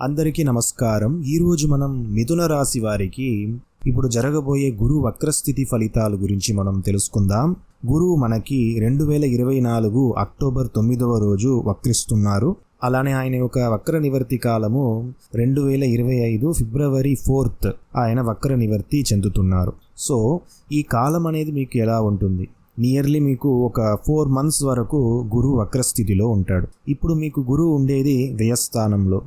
అందరికీ నమస్కారం. ఈరోజు మనం మిథున రాశి వారికి ఇప్పుడు జరగబోయే గురు వక్రస్థితి ఫలితాల గురించి మనం తెలుసుకుందాం. గురువు మనకి రెండు వేల ఇరవై నాలుగు అక్టోబర్ తొమ్మిదవ రోజు వక్రిస్తున్నారు. అలానే ఆయన యొక్క వక్ర నివర్తి కాలము రెండు వేల ఇరవై ఐదు ఫిబ్రవరి ఫోర్త్ ఆయన వక్ర నివర్తి చెందుతున్నారు. సో ఈ కాలం అనేది మీకు ఎలా ఉంటుంది? నియర్లీ మీకు ఒక ఫోర్ మంత్స్ వరకు గురువు వక్రస్థితిలో ఉంటాడు. ఇప్పుడు మీకు గురువు ఉండేది వ్యయస్థానంలో.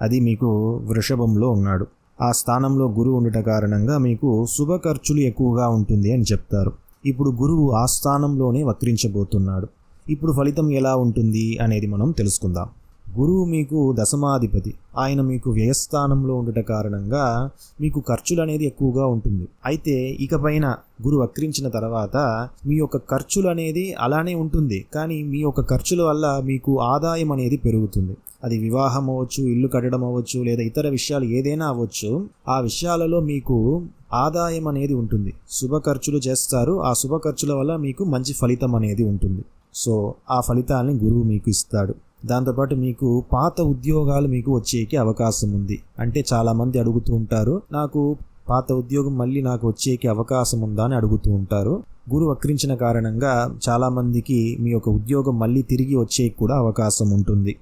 అది మీకు వృషభంలో ఉన్నాడు. ఆ స్థానంలో గురువు ఉండట కారణంగా మీకు శుభ ఖర్చులు ఎక్కువగా ఉంటుంది అని చెప్తారు. ఇప్పుడు గురువు ఆ స్థానంలోనే వక్రించబోతున్నాడు. ఇప్పుడు ఫలితం ఎలా ఉంటుంది అనేది మనం తెలుసుకుందాం. గురువు మీకు దశమాధిపతి. ఆయన మీకు వ్యయస్థానంలో ఉండట కారణంగా మీకు ఖర్చులు అనేది ఎక్కువగా ఉంటుంది. అయితే ఇకపైన గురువు వక్రించిన తర్వాత మీ యొక్క ఖర్చులు అనేది అలానే ఉంటుంది. కానీ మీ యొక్క ఖర్చుల వల్ల మీకు ఆదాయం అనేది పెరుగుతుంది. అది వివాహం అవ్వచ్చు ఇల్లు కట్టడం అవ్వచ్చు లేదా ఇతర విషయాలు ఏదైనా అవ్వచ్చు ఆ విషయాలలో మీకు ఆదాయం అనేది ఉంటుంది. శుభ ఖర్చులు చేస్తారు. ఆ శుభ ఖర్చుల వల్ల మీకు మంచి ఫలితం అనేది ఉంటుంది. సో ఆ ఫలితాన్ని గురువు మీకు ఇస్తాడు. దాంతోపాటు మీకు పాత ఉద్యోగాలు మీకు వచ్చేకి అవకాశం ఉంది. అంటే చాలామంది అడుగుతూ ఉంటారు నాకు పాత ఉద్యోగం మళ్ళీ నాకు వచ్చేకి అవకాశం ఉందా? అని అడుగుతూ ఉంటారు. గురువు వక్రించిన కారణంగా చాలామందికి మీ యొక్క ఉద్యోగం మళ్ళీ తిరిగి వచ్చేకి కూడా అవకాశం ఉంటుంది.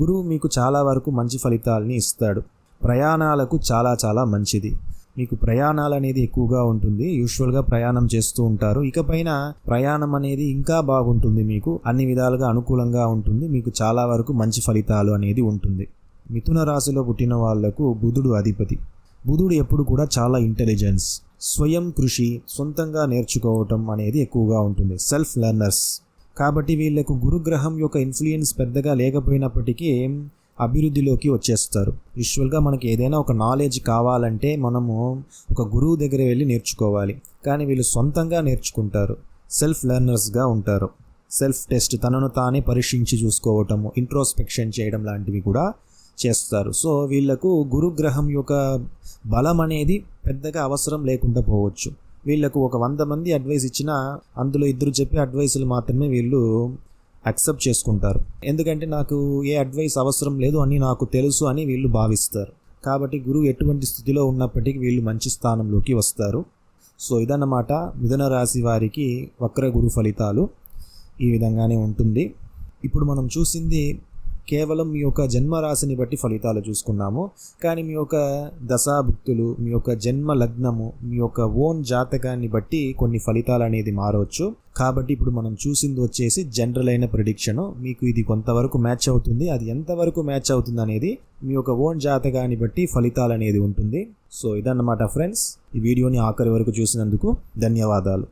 గురువు మీకు చాలా వరకు మంచి ఫలితాలని ఇస్తాడు. ప్రయాణాలకు చాలా చాలా మంచిది. మీకు ప్రయాణాలు అనేది ఎక్కువగా ఉంటుంది. యూజువల్గా ప్రయాణం చేస్తూ ఉంటారు. ఇకపైన ప్రయాణం అనేది ఇంకా బాగుంటుంది మీకు. అన్ని విధాలుగా అనుకూలంగా ఉంటుంది. మీకు చాలా వరకు మంచి ఫలితాలు అనేది ఉంటుంది. మిథున రాశిలో పుట్టిన వాళ్ళకు బుధుడు అధిపతి. బుధుడు ఎప్పుడు కూడా చాలా ఇంటెలిజెన్స్ స్వయం కృషి సొంతంగా నేర్చుకోవటం అనేది ఎక్కువగా ఉంటుంది. సెల్ఫ్ లెర్నర్స్ కాబట్టి వీళ్ళకు గురుగ్రహం యొక్క ఇన్ఫ్లుయెన్స్ పెద్దగా లేకపోయినప్పటికీ అభివృద్ధిలోకి వచ్చేస్తారు. యూజువల్గా మనకి ఏదైనా ఒక నాలెడ్జ్ కావాలంటే మనము ఒక గురువు దగ్గర వెళ్ళి నేర్చుకోవాలి. కానీ వీళ్ళు సొంతంగా నేర్చుకుంటారు. సెల్ఫ్ లెర్నర్స్గా ఉంటారు. సెల్ఫ్ టెస్ట్ తనను తానే పరీక్షించి చూసుకోవటము ఇంట్రోస్పెక్షన్ చేయడం లాంటివి కూడా చేస్తారు. సో వీళ్ళకు గురుగ్రహం యొక్క బలం అనేది పెద్దగా అవసరం లేకుండా పోవచ్చు. వీళ్ళకు ఒక వంద మంది అడ్వైస్ ఇచ్చినా అందులో ఇద్దరు చెప్పే అడ్వైసులు మాత్రమే వీళ్ళు అక్సెప్ట్ చేసుకుంటారు. ఎందుకంటే నాకు ఏ అడ్వైస్ అవసరం లేదు అని నాకు తెలుసు అని వీళ్ళు భావిస్తారు. కాబట్టి గురువు ఎటువంటి స్థితిలో ఉన్నప్పటికీ వీళ్ళు మంచి స్థానంలోకి వస్తారు. సో ఇదన్నమాట మిథున రాశి వారికి వక్ర గురు ఫలితాలు ఈ విధంగానే ఉంటుంది. ఇప్పుడు మనం చూసింది కేవలం మీ యొక్క జన్మరాశిని బట్టి ఫలితాలు చూసుకున్నాము. కానీ మీ యొక్క దశాభుక్తులు మీ యొక్క జన్మ లగ్నము మీ యొక్క ఓన్ జాతకాన్ని బట్టి కొన్ని ఫలితాలు అనేది మారవచ్చు. కాబట్టి ఇప్పుడు మనం చూసింది వచ్చేసి జనరల్ అయిన ప్రిడిక్షన్ మీకు ఇది కొంతవరకు మ్యాచ్ అవుతుంది. అది ఎంతవరకు మ్యాచ్ అవుతుంది అనేది మీ యొక్క ఓన్ జాతకాన్ని బట్టి ఫలితాలు అనేది ఉంటుంది. సో ఇదన్నమాట ఫ్రెండ్స్ ఈ వీడియోని ఆఖరి వరకు చూసినందుకు ధన్యవాదాలు.